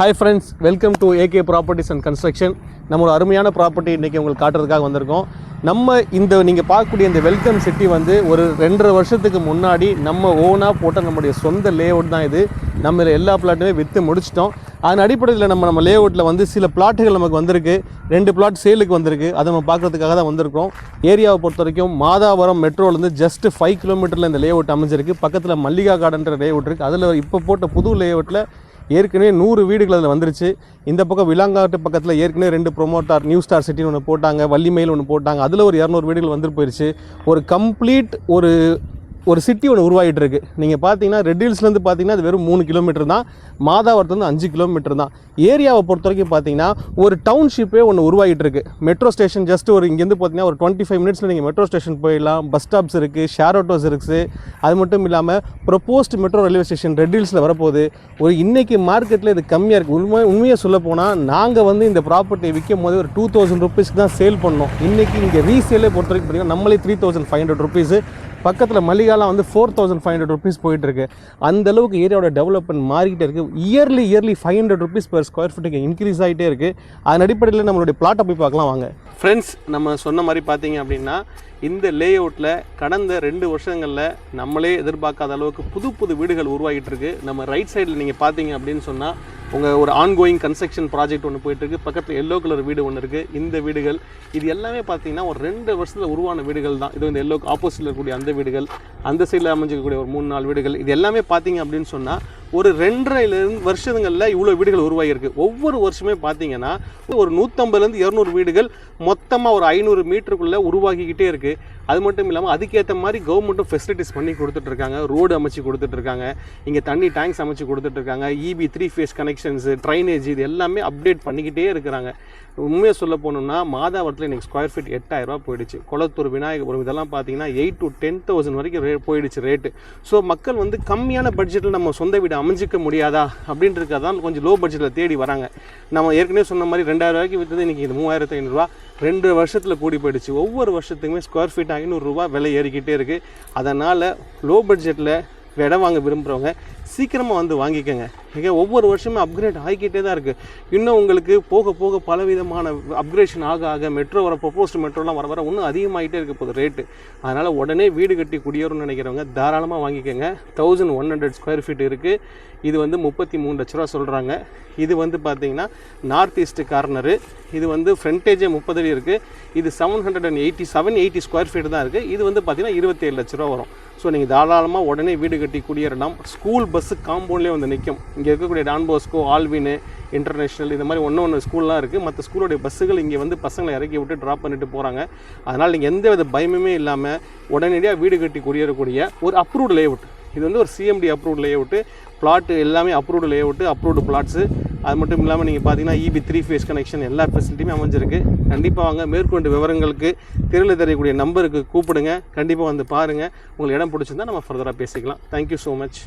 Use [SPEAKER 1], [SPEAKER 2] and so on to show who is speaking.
[SPEAKER 1] Hi friends welcome to AK properties and construction நம்ம ஒரு அருமையான ப்ராப்பர்ட்டி இன்றைக்கி உங்களுக்கு காட்டுறதுக்காக வந்திருக்கோம். நம்ம இந்த நீங்கள் பார்க்கக்கூடிய இந்த வெல்கம் சிட்டி வந்து ஒரு ரெண்டரை வருஷத்துக்கு முன்னாடி நம்ம ஓனாக போட்ட நம்முடைய சொந்த லே அவுட் தான் இது. நம்ம எல்லா பிளாட்டுமே விற்று முடிச்சிட்டோம். அதன் அடிப்படையில் நம்ம நம்ம லே அவுட்டில் வந்து சில பிளாட்டுகள் நமக்கு வந்திருக்கு. ரெண்டு பிளாட் சேலுக்கு வந்திருக்கு. அதை நம்ம பார்க்குறதுக்காக தான் வந்திருக்கோம். ஏரியாவை பொறுத்த வரைக்கும் மாதாவரம் மெட்ரோலேருந்து ஜஸ்ட் ஃபைவ் கிலோமீட்டரில் இந்த லே அவுட் அமைஞ்சிருக்கு. பக்கத்தில் மல்லிகா கார்டன்ற லே அவுட் இருக்குது அதில் இப்போ போட்ட புது லே அவுட்டில் ஏற்கனவே நூறு வீடுகள் அதில் வந்துருச்சு. இந்த பக்கம் விலாங்காட்டு பக்கத்தில் ஏற்கனவே ரெண்டு ப்ரொமோட்டார் நியூ ஸ்டார் சிட்டின்னு ஒன்று போட்டாங்க வள்ளிமயில் ஒன்று போட்டாங்க. அதில் ஒரு இரநூறு வீடுகள் வந்துட்டு போயிடுச்சு ஒரு கம்ப்ளீட் ஒரு ஒரு சிட்டி ஒன்று உருவாகிட்டு இருக்குது நீங்கள் பார்த்தீங்கன்னா ரெட் ஹில்ஸ்லேருந்து பார்த்தீங்கன்னா அது வெறும் மூணு கிலோமீட்டர் தான். மாதாவரத்துலேருந்து அஞ்சு கிலோமீட்டர் தான். ஏரியாவை பொறுத்த வரைக்கும் பார்த்தீங்கன்னா ஒரு டவுன்ஷிப்பே ஒன்று உருவாகிட்டு இருக்கு மெட்ரோ ஸ்டேஷன் ஜஸ்ட் ஒரு இங்கேருந்து பார்த்தீங்கன்னா ஒரு டுவெண்ட்டி ஃபைவ் மினிட்ஸில் நீங்கள் மெட்ரோ ஸ்டேஷன் போயிடலாம். பஸ் ஸ்டாப்ஸ் இருக்குது ஷேர் ஆட்டோஸ் இருக்குது அது மட்டும் இல்லாமல் proposed metro railway station red ஹில்ஸில் வரப்போகுது. ஒரு இன்றைக்கி மார்க்கெட்டில் இது கம்மியாக இருக்குது உண்மை உண்மையாக சொல்ல போனால் நாங்கள் வந்து இந்த ப்ராப்பர்ட்டியை விற்கும் போது ஒரு டூ தௌசண்ட் ருபீஸ்க்கு தான் சேல் பண்ணோம். இன்றைக்கி இங்கே ரீசேலே பொறுத்த வரைக்கும் பார்த்தீங்கன்னா நம்மளே three thousand five hundred rupees பக்கத்தில் மல்லிகாலாம் வந்து four thousand five hundred rupees போயிட்டுருக்கு. அந்த அளவுக்கு ஏரியாவோட டெவலப்மெண்ட் மாறிக்கிட்டே இருக்குது yearly yearly five hundred rupees per square ஃபீட்டுக்கு increase ஆகிட்டே இருக்குது அதன் அடிப்படையில் நம்மளுடைய பிளாட்டை போய் பார்க்கலாம் வாங்க. ஃப்ரெண்ட்ஸ் நம்ம சொன்ன மாதிரி பார்த்தீங்க அப்படின்னா இந்த லே அவுட்டில் கடந்த ரெண்டு வருஷங்களில் நம்மளே எதிர்பார்க்காத அளவுக்கு புது புது வீடுகள் உருவாகிட்டு இருக்கு. நம்ம ரைட் சைடில் நீங்கள் பார்த்தீங்க அப்படின்னு சொன்னால் உங்கள் ஒரு ஆன்கோயிங் கன்ஸ்ட்ரக்ஷன் ப்ராஜெக்ட் ஒன்று போயிட்டுருக்கு. பக்கத்தில் எல்லோ கலர் வீடு ஒன்று இருக்குது இந்த வீடுகள் இது எல்லாமே பார்த்தீங்கன்னா ஒரு ரெண்டு வருஷத்தில் உருவான வீடுகள் தான். இது இந்த எல்லோ ஆப்போசிட்டில் இருக்கக்கூடிய அந்த வீடுகள் அந்த சைடில் அமைஞ்சிக்கக்கூடிய ஒரு மூணு நாலு வீடுகள் இது எல்லாமே பார்த்தீங்க அப்படின்னு சொன்னால் ஒரு ரெண்டரைலேருந்து வருஷங்களில் இவ்வளோ வீடுகள் உருவாகியிருக்கு. ஒவ்வொரு வருஷமே பார்த்தீங்கன்னா ஒரு நூற்றம்பதுலேருந்து இரநூறு வீடுகள் மொத்தமாக ஒரு ஐநூறு மீட்டருக்குள்ளே உருவாகிக்கிட்டே இருக்குது அது மட்டும் இல்லாமல் அதுக்கேற்ற மாதிரி கவர்மெண்ட்டும் ஃபெசிலிட்டிஸ் பண்ணி கொடுத்துட்ருக்காங்க. ரோடு அமைச்சு கொடுத்துட்ருக்காங்க. இங்கே தண்ணி டேங்க்ஸ் அமைச்சு கொடுத்துட்ருக்காங்க. EB three phase connections drainage இது எல்லாமே அப்டேட் பண்ணிக்கிட்டே இருக்கிறாங்க. உண்மையாக சொல்ல போனோம்னா மாதாவரத்தில் இன்றைக்கி ஸ்கொயர் ஃபீட் எட்டாயிரரூபா போயிடுச்சு. குளத்தூர் விநாயகபுரம் இதெல்லாம் பார்த்தீங்கன்னா எயிட் டு டென் தௌசண்ட் வரைக்கும் ரே போயிடுச்சு ரேட்டு ஸோ மக்கள் வந்து கம்மியான பட்ஜெட்டில் நம்ம சொந்த வீடு அமைஞ்சிக்க முடியாதா அப்படின்றதுக்காக தான் கொஞ்சம் லோ பட்ஜெட்டில் தேடி வராங்க. நம்ம ஏற்கனவே சொன்ன மாதிரி ரெண்டாயிரம் ரூபாய்க்கு விற்றது இன்றைக்கி இது மூவாயிரத்து ஐநூறுரூவா ரெண்டு வருஷத்தில் கூடி போயிடுச்சு. ஒவ்வொரு வருஷத்துக்குமே ஸ்கொயர் ஃபீட் ஐநூறுரூவா விலை ஏறிக்கிட்டே இருக்குது அதனால் லோ பட்ஜெட்டில் இடம் வாங்க விரும்புகிறவங்க சீக்கிரமாக வந்து வாங்கிக்கோங்க. ஏங்க ஒவ்வொரு வருஷமும் அப்கிரேட் ஆகிக்கிட்டே தான் இருக்குது இன்னும் உங்களுக்கு போக போக பலவிதமான அப்கிரேஷன் ஆக ஆக மெட்ரோ வர ப்ரொப்போஸ்ட் மெட்ரோலாம் வர வர இன்னும் அதிகமாகிட்டே இருக்க போகுது ரேட்டு அதனால் உடனே வீடு கட்டி குடியேறும்னு நினைக்கிறவங்க தாராளமாக வாங்கிக்கோங்க. Thousand one hundred square feet இருக்குது இது வந்து முப்பத்தி மூணு லட்ச ரூபா சொல்கிறாங்க இது வந்து பார்த்தீங்கன்னா நார்த் ஈஸ்ட் கார்னரு இது வந்து ஃப்ரண்டேஜே முப்பது அடி இருக்குது இது seven hundred and eighty seven eighty square feet தான் இருக்குது இது வந்து பார்த்தீங்கன்னா இருபத்தேழு லட்ச ரூபா வரும். ஸோ நீங்கள் தாராளமாக உடனே வீடு கட்டி குடியேறலாம். ஸ்கூல் பஸ்ஸு காம்பவுண்ட்லேயே வந்து நிற்கும் இங்கே இருக்கக்கூடிய டான் போஸ்கோ ஆல்வின் இன்டர்நேஷ்னல் இந்த மாதிரி ஒன்று ஒன்று ஸ்கூல்லாம் இருக்குது மற்ற ஸ்கூலுடைய பஸ்ஸுகள் இங்கே வந்து பசங்களை இறக்கி விட்டு ட்ராப் பண்ணிட்டு போகிறாங்க அதனால் நீங்கள் எந்த வித பயமுமே இல்லாமல் உடனடியாக வீடு கட்டி குடியேறக்கூடிய ஒரு அப்ரூவ்டு லேஅவுட் இது வந்து ஒரு சிஎம்டி அப்ரூவ்டு லேஅவுட்டு பிளாட்டு எல்லாமே அப்ரூவ்டு லேஅவுட்டு அப்ரூவ்டு பிளாட்ஸு அது மட்டும் இல்லாமல் நீங்கள் பார்த்தீங்கன்னா இபி த்ரீ ஃபேஸ் கனெக்ஷன் எல்லா ஃபெசிலிட்டியுமே அமைஞ்சிருக்கு. கண்டிப்பாக வாங்க. மேற்கொண்டு விவரங்களுக்கு தெருவில் தெரியக்கூடிய நம்பருக்கு கூப்பிடுங்க. கண்டிப்பாக வந்து பாருங்கள் உங்களுக்கு இடம் பிடிச்சிருந்தா நம்ம ஃபர்தராக பேசிக்கலாம். Thank you so much